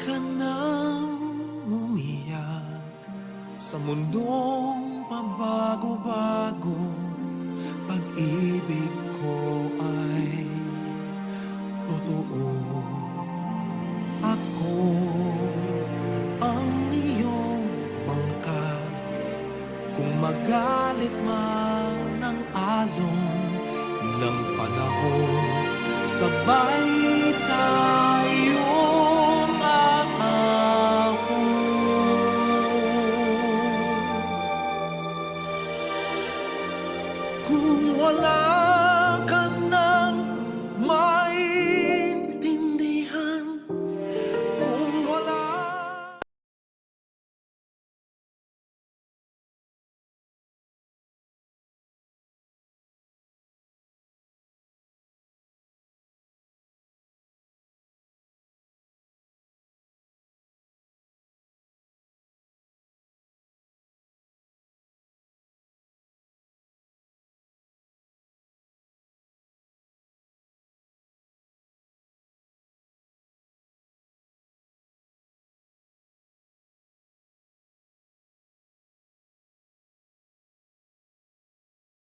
ka nang umiyak sa mundong pabago-bago. Pag-ibig ko ay totoo. Ako ang iyong bangka. Kung magalit man ang alon ng panahon sabay tayo kung wala